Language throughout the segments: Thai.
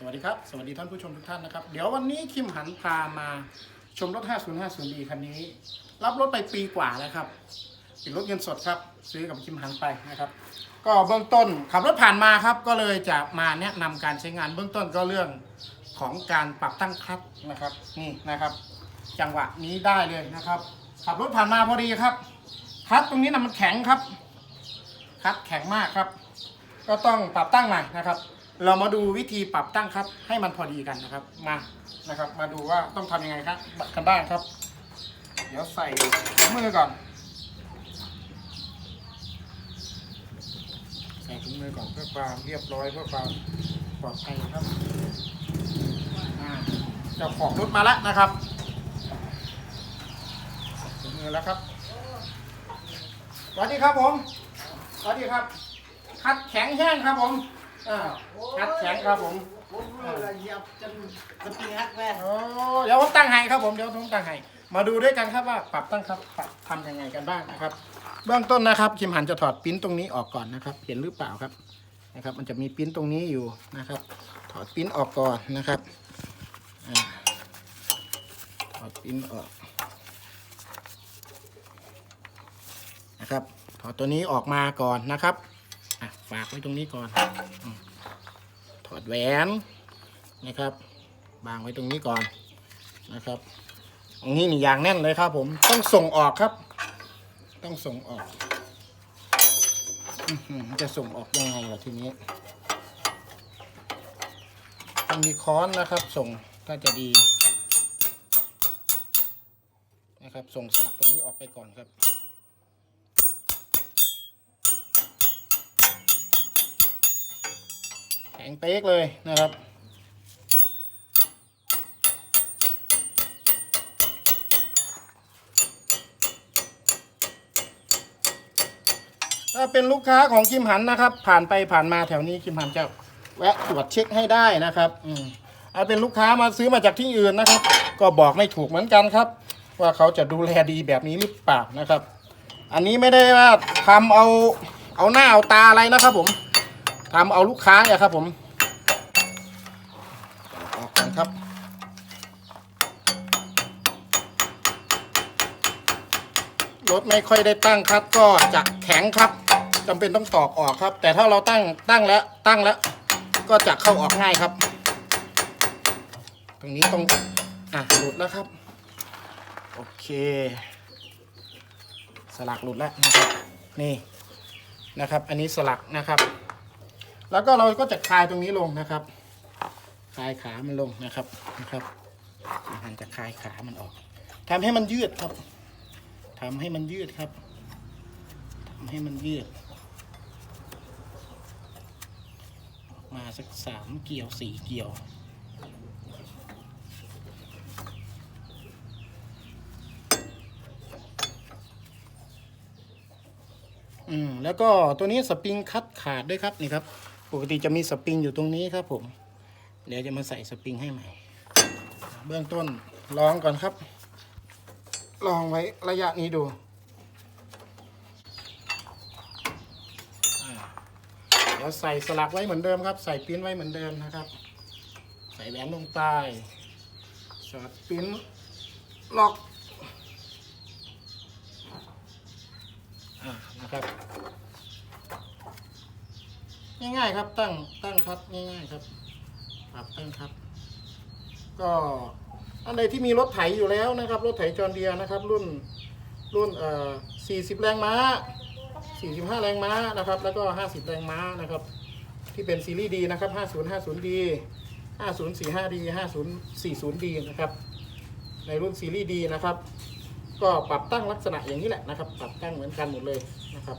สวัสดีครับ สวัสดีท่านผู้ชมทุกท่านนะครับ เดี๋ยววันนี้คิมหันพามาชมรถ 5050D คันนี้ รับรถไปปีกว่าแล้วครับเป็นรถเงินสดครับ ซื้อกับคิมหันไปนะครับ ก็เบื้องต้นขับรถผ่านมาครับ ก็เลยจะมาแนะนำการใช้งานเบื้องต้นก็เรื่องของการปรับตั้งคลัตช์นะครับ นี่นะครับ จังหวะนี้ได้เลยนะครับ ขับรถผ่านมาพอดีครับคลัตช์ตรงนี้นะมันแข็งครับคลัตช์แข็งมากครับ ก็ต้องปรับตั้งใหม่นะครับ เรามาดูวิธีปรับตั้งครับ ให้มันพอดีกันนะครับ มานะครับ มาดูว่าต้องทำยังไงครับกันบ้างครับ เดี๋ยวใส่ถุงมือก่อน ใส่ถุงมือก่อนเพื่อความเรียบร้อยเพื่อความปลอดภัยครับเจ้าของรถมาแล้วนะครับถุงมือแล้วครับสวัสดีครับผมสวัสดีครับคัดแข็งแห้งครับผม อ่าคัดแข็งครับผมผมรู้เลยเหยียบจนสปริงฮักแม่โอ้เดี๋ยวผมตั้งให้ครับผมเดี๋ยวผมตั้งให้มาดูด้วยกันครับว่าปรับตั้งครับปรับทำยังไงกันบ้างนะครับ เบื้องต้นนะครับคิมหันจะถอดปริ้นตรงนี้ออกก่อนนะครับ เห็นหรือเปล่าครับนะครับ มันจะมีปริ้นตรงนี้อยู่นะครับ ถอดปริ้นออกก่อนนะครับอ่าถอดปริ้นออกนะครับถอดตัวนี้ออกมาก่อนนะครับอะ ฝากไว้ตรงนี้ก่อนอถอดแหวนนะครับวางไว้ตรงนี้ก่อนนะครับตรงนี้นี่อย่างแน่นเลยครับ ผมต้องส่งออกครับ ต้องส่งออกอจะส่งออกยังไงล่ะทีนี้ต้องมีค้อนนะครับ ส่งถ้าจะดี นะครับ ส่งสลักตรงนี้ออกไปก่อนครับ งเป๊กเลยนะครับ ถ้าเป็นลูกค้าของคิมหันนะครับ ผ่านไปผ่านมาแถวนี้คิมหันจะแวะตรวจเช็คให้ได้นะครับอืมถ้าเป็นลูกค้ามาซื้อมาจากที่อื่นนะครับ ก็บอกไม่ถูกเหมือนกันครับ ว่าเขาจะดูแลดีแบบนี้หรือเปล่านะครับ อันนี้ไม่ได้ว่าทำเอาเอาหน้าเอาตาอะไรนะครับผมทำเอาลูกค้าอะครับผม กก่อนครับ รถไม่ค่อยได้ตั้งครับ ก็จะแข็งครับจำเป็นต้องตอกออกครับ แต่ถ้าเราตั้งตั้งแล้วตั้งแล้ว ก็จะเข้าออกง่ายครับ ตรงนี้ตรงอะหลุดแล้วครับ โอเค สลักหลุดแล้วนะครับ นี่นะครับ อันนี้สลักนะครับ แล้วก็เราก็จะคลายตรงนี้ลงนะครับ ลายขามันลงนะครับนะครับมันจะคลายขามันออกทำให้มันยืดครับทำให้มันยืดครับทำให้มันยืดออกมาสักสามเกี่ยวสี่เกี่ยวอืมแล้วก็ตัวนี้สปริงคัดขาดด้วยครับนี่ครับ ปกติจะมีสปริงอยู่ตรงนี้ครับผม เดี๋ยวจะมาใส่สปริงให้ใหม่ เบื้องต้นลองก่อนครับ ลองไว้ระยะนี้ดูอ่าเดี๋ยวใส่สลักไว้เหมือนเดิมครับ ใส่ปิ้นไว้เหมือนเดิมนะครับ ใส่แหวนลงใต้สอดปิ้นล็อกอ่านะครับ ง่ายๆครับตั้งตั้งคับง่ายๆครับ ปรับตั้งครับ ก็อันใดที่มีรถไถอยู่แล้วนะครับ รถไถจอร์เดียนะครับ รุ่นรุ่นเอ่อ40 แรงม้า 45 แรงม้านะครับ แล้วก็ 50 แรงม้านะครับ ที่เป็นซีรีส์ดีนะครับ 5050D 5045D 5040D นะครับ ในรุ่นซีรีส์ดีนะครับ ก็ปรับตั้งลักษณะอย่างนี้แหละนะครับ ปรับตั้งเหมือนกันหมดเลยนะครับ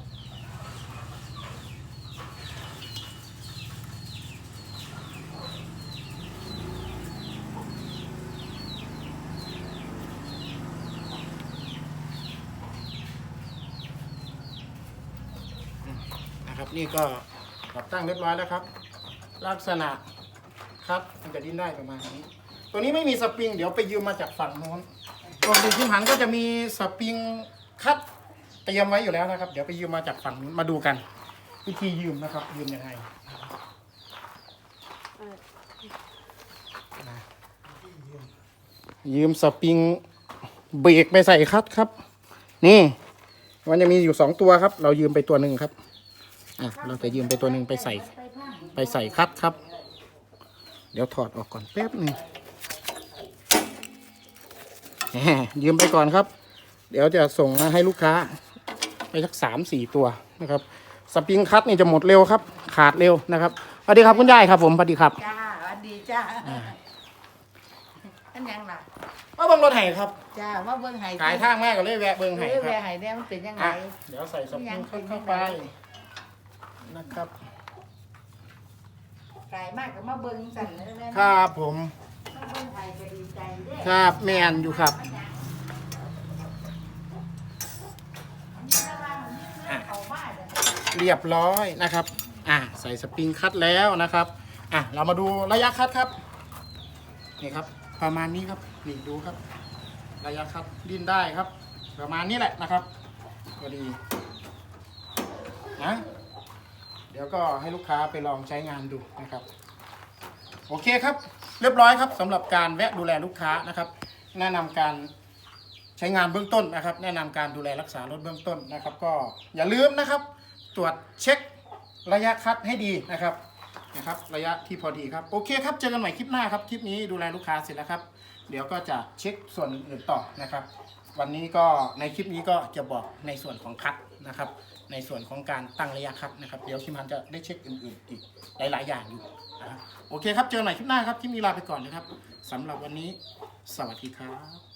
นี่ก็ปรับตั้งเรียบร้อยแล้วครับ ลักษณะครับมันจะดิ้นได้ประมาณนี้ ตัวนี้ไม่มีสปริง เดี๋ยวไปยืมมาจากฝั่งโน้นปกติที่หันก็จะมีสปริงคัดเตรียมไว้อยู่แล้วนะครับ เดี๋ยวไปยืมมาจากฝั่งนู้นมาดูกัน วิธียืมนะครับ ยืมยังไงยืมสปริงเบรกไปใส่คัดครับ นี่ มันจะมีอยู่สองตัวครับ เรายืมไปตัวหนึ่งครับ อะเราจะยืมไปตัวหนึ่งไปใส่ ไปใส่คัดครับ เดี๋ยวถอดออกก่อนแป๊บหนึ่งแหมยืมไปก่อนครับ เดี๋ยวจะส่งมาให้ลูกค้า ไปสักสามสี่ตัวนะครับสปริงคัตนี่จะหมดเร็วครับ ขาดเร็วนะครับสวัสดีครับคุณยายครับ ผมสวัสดีครับจ้าสวัสดีจ้าอันยังล่ะมาเบิ่งรถไห้ครับจ้าว่าเบิ่งไห้ขายทางแม่ก็เลยแวะเบิ่งไห้เอ้ยคแวรับไห้เนี่ยมันเป็นยังไงอะเดี๋ยวใส่สปริงคัตเข้าไป นะครับไก่มากก็มาเบิ่งสั่นเลยครับผมมาเบิ่งไห้ก็ดีใจเด้ครับแมนอยู่ครับ เอามาเด้อเรียบร้อยนะครับ อะใส่สปริงคัตแล้วนะครับ อะเรามาดูระยะคัตครับ นี่ครับ ประมาณนี้ครับนี่ดูครับ ระยะคัตดิ้นได้ครับ ประมาณนี้แหละนะครับ ก็ดีนะ เดี๋ยวก็ให้ลูกค้าไปลองใช้งานดูนะครับ โอเคครับ เรียบร้อยครับสำหรับการแวะดูแลลูกค้านะครับ แนะนำการใช้งานเบื้องต้นนะครับ แนะนำการดูแลรักษารถเบื้องต้นนะครับ ก็อย่าลืมนะครับ ตรวจเช็คระยะคัดให้ดีนะครับนะครับ ระยะที่พอดีครับโอเคครับเจอกันใหม่คลิปหน้าครับคลิปนี้ดูแลลูกค้าเสร็จแล้วครับ เดี๋ยวก็จะเช็คส่วนอื่นต่อนะครับ วันนี้ก็ในคลิปนี้ก็จะบอกในส่วนของคัดนะครับ ในส่วนของการตั้งระยะคัดนะครับเดี๋ยวชิมันจะได้เช็คอื่นๆอีกหลาย ๆ อย่างอยู่นะครับโอเคครับเจอกันใหม่คลิปหน้าครับที่มีลาไปก่อนนะครับสำหรับวันนี้สวัสดีครับ